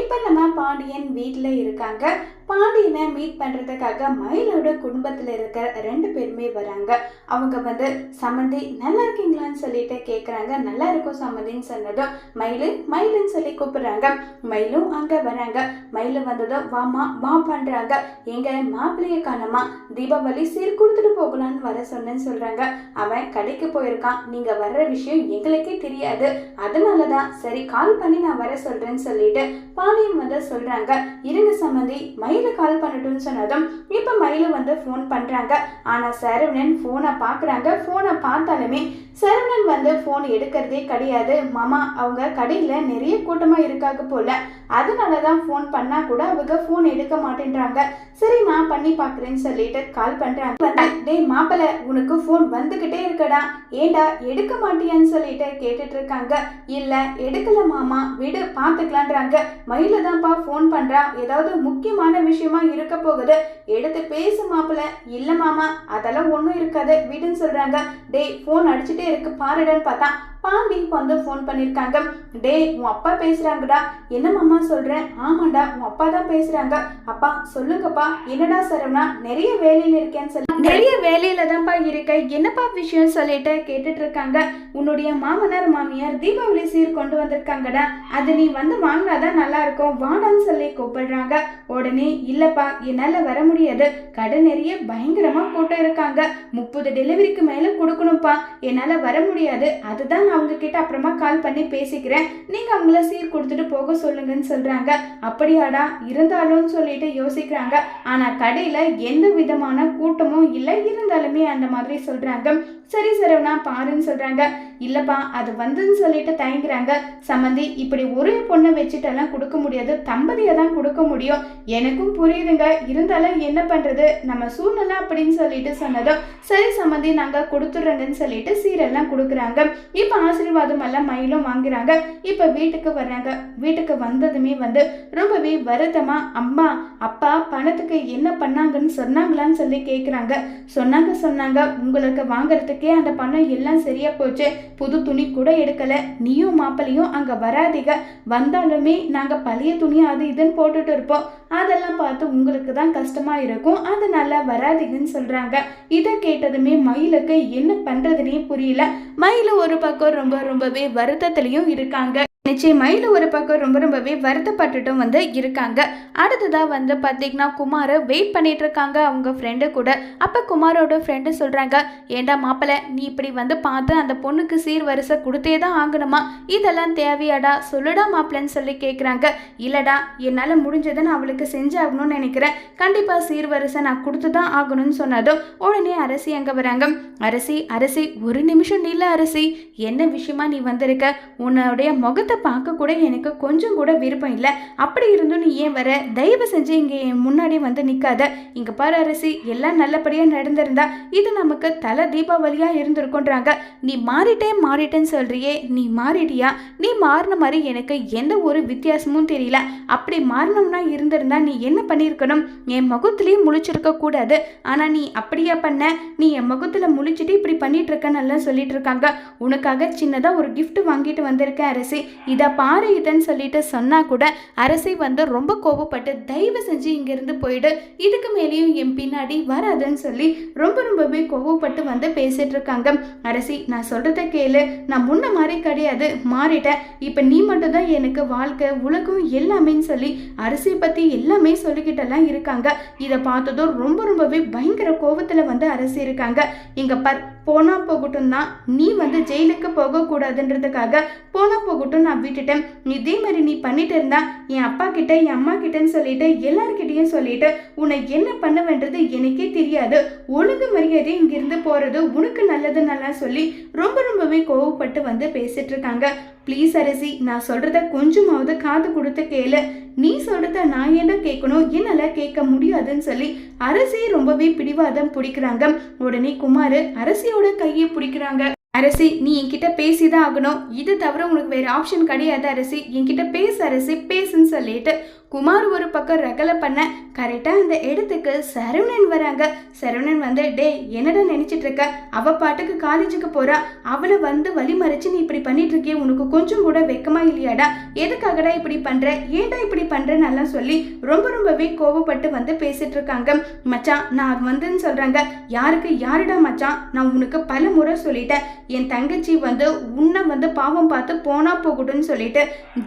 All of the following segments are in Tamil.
இப்போ நம்ம பாண்டியன் வீட்டில் இருக்காங்க. பாண்டியனை மீட் பண்ணுறதுக்காக மயிலோட குடும்பத்தில் இருக்கிற ரெண்டு பேருமே வராங்க. அவங்க வந்து சம்மந்தி நல்லா இருக்கீங்களான்னு சொல்லிட்டு கேட்குறாங்க நல்லா இருக்கும் சம்மந்தின்னு சொன்னதும் மயிலு மயிலுன்னு சொல்லி கூப்பிடுறாங்க. மயிலும் அங்கே வராங்க. மயிலு வந்ததும் வாமா வா பண்ணுறாங்க எங்க மாப்பிள்ளைய காணமா தீபாவளி சீர் கொடுத்துட்டு போகலான்னு வர சொன்னேன்னு சொல்கிறாங்க அவன் கடைக்கு போயிருக்கான். நீங்கள் வர்ற விஷயம் எங்களுக்கே தெரியாது. அதனால தான் சரி கால் பண்ணி நான் வர சொல்கிறேன்னு சொல்லிட்டு பாண்டியன் வந்து சொல்றாங்க. இருங்க சம்மந்தி மயில கால் பண்ணட்டும்னு சொன்னதும் இப்போ மயில வந்து ஃபோன் பண்றாங்க. ஆனா சரவணன் ஃபோனை பார்க்குறாங்க. ஃபோனை பார்த்தாலுமே சரவணன் வந்து ஃபோன் எடுக்கிறதே கிடையாது. மாமா அவங்க கடையில் நிறைய கூட்டமாக இருக்காங்க போல. அதனால தான் ஃபோன் பண்ணா கூட அவங்க ஃபோன் எடுக்க மாட்டேன்றாங்க. சரி நான் பண்ணி பார்க்குறேன்னு சொல்லிட்டு கால் பண்ணுறாங்க வந்து டேய் மாப்பிள்ள உனக்கு ஃபோன் வந்துக்கிட்டே இருக்கடா. ஏண்டா எடுக்க மாட்டியான்னு சொல்லிட்டு கேட்டுட்டு இருக்காங்க. இல்லை எடுக்கல மாமா. விடு பார்த்துக்கலான்றாங்க. மயில தான்ப்பா ஃபோன் பண்ணுறா ஏதாவது முக்கியமான விஷயமா இருக்க போகுது. எடுத்து பேசு மாப்பிள்ள இல்லை மாமா அதெல்லாம் ஒன்றும் இருக்காது. விடுன்னு சொல்கிறாங்க டேய் ஃபோன் அடிச்சுட்டு இருக்கு பாருடன்னு பார்த்தா பாண்டி வந்து ஃபோன் பண்ணியிருக்காங்க டேய் உன் அப்பா பேசுகிறாங்கடா என்ன மாமா சொல்கிறேன் ஆமாண்டா உன் அப்பா தான் பேசுகிறாங்க அப்பா சொல்லுங்கப்பா. என்னடா சரவணா நிறைய வேலையில் இருக்கேன்னு சொல்லி நிறைய வேலையில தான்ப்பா இருக்க என்னப்பா விஷயம் சொல்லிட்டு கேட்டுட்டு இருக்காங்க? உன்னுடைய மாமனார் மாமியார் தீபாவளி சீர் கொண்டு வந்திருக்காங்கடா. அது நீ வந்து வாங்கினாதான் நல்லா இருக்கும் வாடான்னு சொல்லி கூப்பிடுறாங்க. உடனே இல்லப்பா என்னால வர முடியாது. கடை நிறைய பயங்கரமா கூட்டம் இருக்காங்க. முப்பது டெலிவரிக்கு மேலே கொடுக்கணும்ப்பா. என்னால வர முடியாது. அதுதான் நான் அவங்க கிட்ட அப்புறமா கால் பண்ணி பேசிக்கிறேன். நீங்க அவங்கள சீர் கொடுத்துட்டு போக சொல்லுங்கன்னு சொல்றாங்க. அப்படியாடா இருந்தாலும் சொல்லிட்டு யோசிக்கிறாங்க. ஆனா கடையில எந்த விதமான கூட்டமும் இல்லை. இருந்தாலுமே அந்த மாதிரி சொல்றாங்க. சரி சரவணா பாருன்னு சொல்கிறாங்க இல்லைப்பா அது வந்துன்னு சொல்லிட்டு தயங்குறாங்க. சம்மந்தி இப்படி ஒரே பொண்ணை வச்சுட்டெல்லாம் கொடுக்க முடியாது. தம்பதியை தான் கொடுக்க முடியும். எனக்கும் புரியுதுங்க. இருந்தாலும் என்ன பண்ணுறது நம்ம சூழ்நிலை அப்படின்னு சொல்லிட்டு சொன்னதும் சரி சம்மந்தி நாங்கள் கொடுத்துட்றோங்கன்னு சொல்லிட்டு சீரெல்லாம் கொடுக்குறாங்க. இப்போ ஆசீர்வாதம் எல்லாம் மயிலும் வாங்குறாங்க. இப்போ வீட்டுக்கு வர்றாங்க. வீட்டுக்கு வந்ததுமே வந்து ரொம்பவே வருத்தமாக அம்மா அப்பா பணத்துக்கு என்ன பண்ணாங்கன்னு சொன்னாங்களான்னு சொல்லி கேட்குறாங்க சொன்னாங்க சொன்னாங்க. உங்களுக்கு வாங்குறதுக்கு அந்த பணம் எல்லாம் சரியா போச்சு. புது துணி கூட எடுக்கல. நீயும் மாப்பிள்ளையும் அங்க வராதிக வந்தாலுமே நாங்க பழைய துணி அது இதுன்னு போட்டுட்டு இருப்போம். அதெல்லாம் பார்த்து உங்களுக்கு தான் கஷ்டமா இருக்கும். அதனால வராதீங்கன்னு சொல்றாங்க. இதை கேட்டதுமே மயிலுக்கு என்ன பண்ணுறதுனே புரியல. மயில் ஒரு பக்கம் ரொம்ப ரொம்பவே வருத்தத்திலையும் இருக்காங்க. நிச்சயம் ஒரு பக்கம் ரொம்ப ரொம்பவே வருத்தப்பட்டுட்டும் வந்து இருக்காங்க. அடுத்ததாக வந்து பார்த்தீங்கன்னா குமாரை வெயிட் பண்ணிட்டு இருக்காங்க அவங்க ஃப்ரெண்டு கூட. அப்போ குமாரோட ஃப்ரெண்டு சொல்கிறாங்க ஏண்டா மாப்பிள்ள நீ இப்படி வந்து பார்த்து அந்த பொண்ணுக்கு சீர் வரிசை கொடுத்தே தான் ஆகணுமா? இதெல்லாம் தேவையாடா சொல்லுடா மாப்பிள்ளன்னு சொல்லி கேட்குறாங்க இல்லைடா என்னால் முடிஞ்சதை நான் அவளுக்கு செஞ்சாகணும்னு நினைக்கிறேன். கண்டிப்பாக சீர் வரிசை நான் கொடுத்து தான் ஆகணும்னு சொன்னதும் உடனே அரசி அங்கே வராங்க. அரசி அரசி ஒரு நிமிஷம் நில்ல அரசி. என்ன விஷயமா நீ வந்திருக்க? உன்னுடைய முகத்தை பார்க்க கூட எனக்கு கொஞ்சம் கூட விருப்பம் இல்லை. அப்படி இருந்தும் நீ ஏன் வர? தயவு செஞ்சு இங்கே என் முன்னாடி வந்து நிற்காத இங்கே பாரு அரசி எல்லாம் நல்லபடியாக நடந்திருந்தா இது நமக்கு தலை தீபாவளியாக இருந்திருக்குன்றாங்க. நீ மாறிட்டே மாறிட்டேன்னு சொல்றியே நீ மாறிட்டியா? நீ மாறின மாதிரி எனக்கு எந்த ஒரு வித்தியாசமும் தெரியல. அப்படி மாறினோம்னா இருந்திருந்தா நீ என்ன பண்ணியிருக்கணும்? என் முகத்துலேயும் முழிச்சிருக்க கூடாது. ஆனால் நீ அப்படியா பண்ண? நீ என் முகத்தில் முழிச்சிட்டு இப்படி பண்ணிட்டு இருக்கன்னு எல்லாம் சொல்லிட்டு இருக்காங்க. உனக்காக சின்னதாக ஒரு கிஃப்ட் வாங்கிட்டு வந்திருக்கேன் அரசி. இதை பாரு இதன்னு சொல்லிட்டு சொன்னால் கூட அரசி வந்து ரொம்ப கோபப்பட்டு தயவு செஞ்சு இங்கேருந்து போயிடு. இதுக்கு மேலேயும் என் பின்னாடி வராதுன்னு சொல்லி ரொம்ப ரொம்பவே கோபப்பட்டு வந்து பேசிட்டு இருக்காங்க. அரசி நான் சொல்கிறத கேளு. நான் முன்ன மாதிரி கிடையாது. மாறிட்டேன் இப்போ நீ மட்டும் தான் எனக்கு வாழ்க்கை உலகம் எல்லாமேன்னு சொல்லி அரசியை பற்றி எல்லாமே சொல்லிக்கிட்டெல்லாம் இருக்காங்க. இதை பார்த்ததும் ரொம்ப ரொம்பவே பயங்கர கோவத்தில் வந்து அரசி இருக்காங்க. இங்கே பர் போனா போகட்டும் தான். நீ வந்து ஜெயிலுக்கு போகக்கூடாதுன்றதுக்காக போனா போகட்டும் நான் விட்டுட்டேன். இதே மாதிரி நீ பண்ணிட்டு இருந்தா என் அப்பா கிட்ட என் அம்மா கிட்டன்னு சொல்லிட்டு எல்லார்கிட்டையும் சொல்லிட்டு உன்னை என்ன பண்ணுவேன்றது எனக்கே தெரியாது. ஒழுங்கு மரியாதை இங்கிருந்து போறது உனக்கு நல்லது நல்லா சொல்லி ரொம்ப ரொம்பவே கோவப்பட்டு வந்து பேசிட்டு இருக்காங்க. ப்ளீஸ் அரசி நான் சொல்கிறத கொஞ்சமாவது காது கொடுத்து கேளு. நீ சொல்கிறத நான் என்ன கேட்கணும் என்னால கேட்க முடியாதுன்னு சொல்லி அரசி ரொம்பவே பிடிவாதம் பிடிக்கிறாங்க. உடனே குமார் அரசியோட கையை பிடிக்கிறாங்க. அரசி நீ என்கிட்ட பேசிதான் ஆகணும். இது தவிர உனக்கு வேற ஆப்ஷன் கிடையாது அரசி. என்கிட்ட பேசு அரசி பேசுன்னு சொல்லிட்டு குமார் ஒரு பக்கம் ரகல பண்ண கரெக்டாக அந்த இடத்துக்கு சரவணன் வராங்க. சரவணன் வந்து டே என்னடா நினச்சிட்டு இருக்க? அவ பாட்டுக்கு காலேஜுக்கு போறா. அவளை வந்து வழி மறைச்சு நீ இப்படி பண்ணிட்டு இருக்கிய. உனக்கு கொஞ்சம் கூட வெக்கமா இல்லையாடா? எதுக்காகடா இப்படி பண்ற? ஏன்டா இப்படி பண்றேன்னு எல்லாம் சொல்லி ரொம்ப ரொம்பவே கோவப்பட்டு வந்து பேசிட்டு இருக்காங்க. மச்சான் நான் வந்துன்னு சொல்றாங்க. யாருக்கு யாருடா மச்சான்? நான் உனக்கு பல முறை சொல்லிட்டேன். என் தங்கச்சி வந்து உன்னை வந்து பாவம் பார்த்து போனா போகட்டும்னு சொல்லிட்டு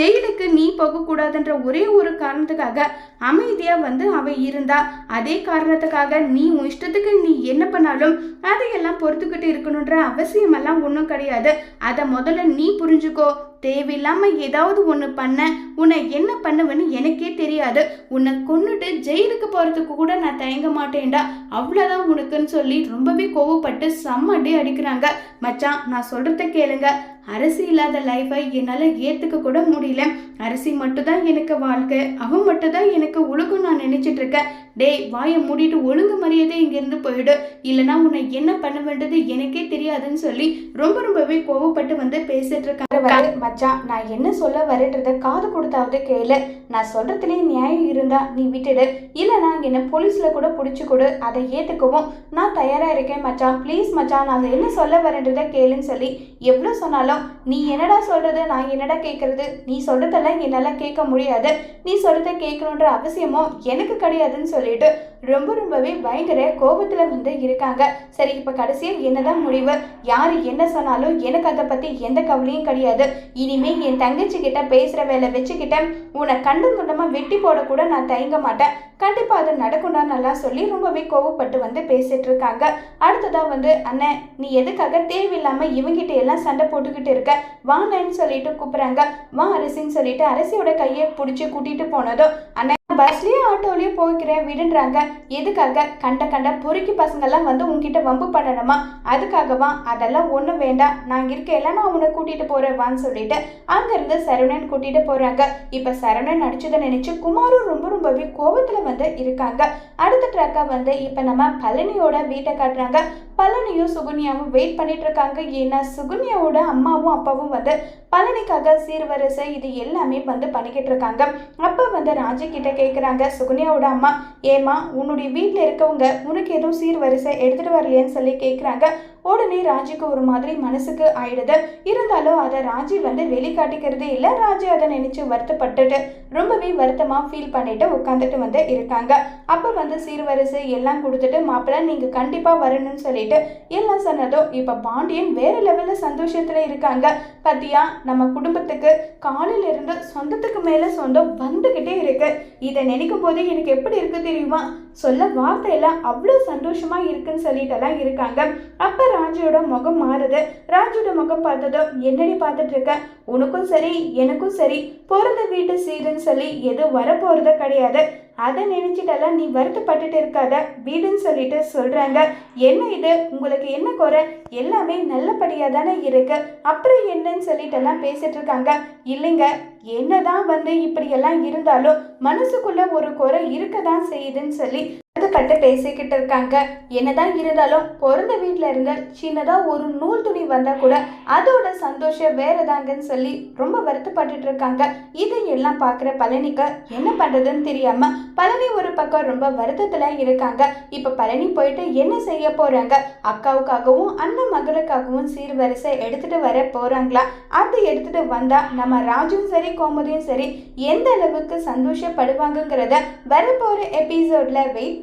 ஜெயிலுக்கு நீ போகக்கூடாதுன்ற ஒரே ஒரு காரணத்துக்காக அமைதியா வந்து அவ இருந்தா. அதே காரணத்துக்காக நீ உன் இஷ்டத்துக்கு நீ என்ன பண்ணாலும் அதையெல்லாம் பொறுத்துக்கிட்டு இருக்கணுன்ற அவசியமெல்லாம் ஒன்றும் கிடையாது. அதை முதல்ல நீ புரிஞ்சுக்கோ. தேவையில்லாம ஏதாவது ஒன்று பண்ண உன்னை என்ன பண்ணுவேன்னு எனக்கே தெரியாது. உன்னை கொன்னுட்டு ஜெயிலுக்கு போகிறதுக்கு கூட நான் தயங்க மாட்டேன்டா. அவ்வளோதான் உனக்குன்னு சொல்லி ரொம்பவே கோவப்பட்டு செம்ம அடி அடிக்கிறாங்க. மச்சான் நான் சொல்கிறத கேளுங்க. அரிசி இல்லாத லைஃபை என்னால் ஏற்றுக்க கூட முடியல. அரிசி மட்டும்தான் எனக்கு வாழ்க்கை. அவன் மட்டும்தான் எனக்கு உலகம் நான் நினச்சிட்டு இருக்கேன். டேய் வாயை மூடிட்டு ஒழுங்கு மரியாதை இங்கேருந்து போயிடு. இல்லைன்னா உன்னை என்ன பண்ண வேண்டியது எனக்கே தெரியாதுன்னு சொல்லி ரொம்ப ரொம்பவே கோவப்பட்டு வந்து பேசிட்டு இருக்காங்க. மச்சான் நான் என்ன சொல்ல வரேன்றத காது கொடுத்தாவது கேளு. நான் சொல்றதுலேயே நியாயம் இருந்தா நீ விட்டுடு. இல்லைனா என்ன போலீஸ்ல கூட பிடிச்சி கொடு. அதை ஏத்துக்கவும். நான் தயாரா இருக்கேன் மச்சான் ப்ளீஸ் மச்சான் நான் என்ன சொல்ல வரேன்றத கேளுன்னு சொல்லி எவ்வளோ சொன்னாலும் நீ என்னடா சொல்கிறது நான் என்னடா கேட்குறது நீ சொல்கிறதெல்லாம் என்னால் கேட்க முடியாது. நீ சொல்கிறத கேட்கணுன்ற அவசியமும் எனக்கு கிடையாதுன்னு சொல்லிட்டு ரொம்ப ரொம்பவே பயங்கர கோபத்தில் வந்து இருக்காங்க. சரி இப்போ கடைசியாக என்னதான் முடிவு? யார் என்ன சொன்னாலும் எனக்கு அதை பற்றி எந்த கவலையும் கிடையாது. இனிமேல் என் தங்கச்சி கிட்ட பேசுகிற வேலை வச்சுக்கிட்டேன் உன்னை கண்டும் துண்டமாக வெட்டி போடக்கூட நான் தயங்க மாட்டேன். கண்டிப்பாக அது நடக்கும்டா நல்லா சொல்லி ரொம்பவே கோவப்பட்டு வந்து பேசிகிட்டு இருக்காங்க. அடுத்ததாக வந்து அண்ணன் நீ எதுக்காக தேவையில்லாமல் இவங்கிட்ட எல்லாம் சண்டை போட்டுக்கிட்டு இருக்க? வாங்கன்னு சொல்லிட்டு கூப்பிட்றாங்க. வா அரிசின்னு சொல்லிட்டு அரிசியோட கையை பிடிச்சி கூட்டிகிட்டு போனதும் அண்ணன் பஸ்லயும் ஆட்டோலையும் போய்க்கிறேன் விடுன்றாங்க. எதுக்காக? கண்ட கண்ட பொறுக்கி பசங்கெல்லாம் வந்து உங்ககிட்ட வம்பு பண்ணணுமா? அதுக்காகவா? அதெல்லாம் ஒன்றும் வேண்டாம். நான் எல்லாம் நான் உன்னை கூட்டிட்டு போறேன் சொல்லிட்டு அங்கிருந்து சரவணன் கூட்டிட்டு போறாங்க. இப்ப சரவணன் நடிச்சதை நினைச்சு குமாரும் ரொம்ப ரொம்பவே கோபத்துல வந்து இருக்காங்க. அடுத்த ட்ராக்கா வந்து இப்ப நம்ம பழனியோட வீட்டை காட்டுறாங்க. பழனியும் சுகுனியாவும் வெயிட் பண்ணிட்டு இருக்காங்க ஏன்னா சுகுனியாவோட அம்மாவும் அப்பாவும் வந்து பழனிக்காக சீர்வரிசை இது எல்லாமே வந்து பண்ணிக்கிட்டு இருக்காங்க அப்போ வந்து ராஜு கிட்ட கேட்குறாங்க சுகுனியாவோட அம்மா ஏமா உன்னுடைய வீட்டில் இருக்கவங்க உனக்கு எதுவும் சீர்வரிசை எடுத்துகிட்டு வரலையேன்னு சொல்லி கேட்குறாங்க உடனே ராஜிக்கு ஒரு மாதிரி மனசுக்கு ஆயிடுது. இருந்தாலும் அதை ராஜி வந்து வெளிக்காட்டிக்கிறதே இல்லை ராஜி அதை நினைச்சு வருத்தப்பட்டுட்டு ரொம்பவே வருத்தமாக ஃபீல் பண்ணிட்டு உட்காந்துட்டு வந்து இருக்காங்க. அப்போ வந்து சீர்வரிசை எல்லாம் கொடுத்துட்டு மாப்பிள்ளை நீங்கள் கண்டிப்பாக வரணும்னு சொல்லிட்டு எல்லாம் சொன்னதும் இப்போ பாண்டியன் வேற லெவலில் சந்தோஷத்தில் இருக்காங்க. பார்த்தியா நம்ம குடும்பத்துக்கு காலையில இருந்து சொந்தத்துக்கு மேலே சொந்தம் வந்துக்கிட்டே இருக்கு. இதை நினைக்கும் போது எனக்கு எப்படி இருக்கு தெரியுமா? சொல்ல வார்த்தையெல்லாம் அவ்வளோ சந்தோஷமா இருக்குன்னு சொல்லிட்டெல்லாம் இருக்காங்க. அப்போ ராஜுவோட முகம் மாறுது. ராஜுவோட முகம் பார்த்ததும் என்னடி பார்த்துட்டு இருக்க? உனக்கும் சரி எனக்கும் சரி. பிறந்த வீட்டு சீருன்னு சொல்லி எதுவும் வரப்போறது கிடையாது. அதை நினைச்சிட்டெல்லாம் நீ வருத்தப்பட்டுட்டு இருக்காத. வீடுன்னு சொல்லிட்டு சொல்கிறாங்க என்ன இது? உங்களுக்கு என்ன குறை? எல்லாமே நல்லபடியாக தானே இருக்கு. அப்புறம் என்னன்னு சொல்லிட்டு எல்லாம் பேசிட்டு இருக்காங்க. இல்லைங்க என்னதான் வந்து இப்படியெல்லாம் இருந்தாலும் மனசுக்குள்ள ஒரு குறை இருக்க தான் செய்யுதுன்னு சொல்லி பட்டு பேசிக்கிட்டு இருக்காங்க. என்னதான் இருந்தாலும் பிறந்த வீட்டில் இருந்து சின்னதாக ஒரு நூல் துணி வந்தால் கூட அதோட சந்தோஷம் வேறதாங்கன்னு சொல்லி ரொம்ப வருத்தப்பட்டுட்டு இருக்காங்க. இதையெல்லாம் பார்க்குற பழனிக்கு என்ன பண்ணுறதுன்னு தெரியாமல் பழனி ஒரு பக்கம் ரொம்ப வருத்தத்தில் இருக்காங்க. இப்போ பழனி போயிட்டு என்ன செய்ய போகிறாங்க அக்காவுக்காகவும் அண்ணன் மகளுக்காகவும் சீர்வரிசை எடுத்துகிட்டு வர போகிறாங்களா அதை எடுத்துகிட்டு வந்தால் நம்ம ராஜும் சரி கோமதியும் சரி எந்த அளவுக்கு சந்தோஷப்படுவாங்கங்கிறத வரப்போகிற எபிசோடில் வெயிட்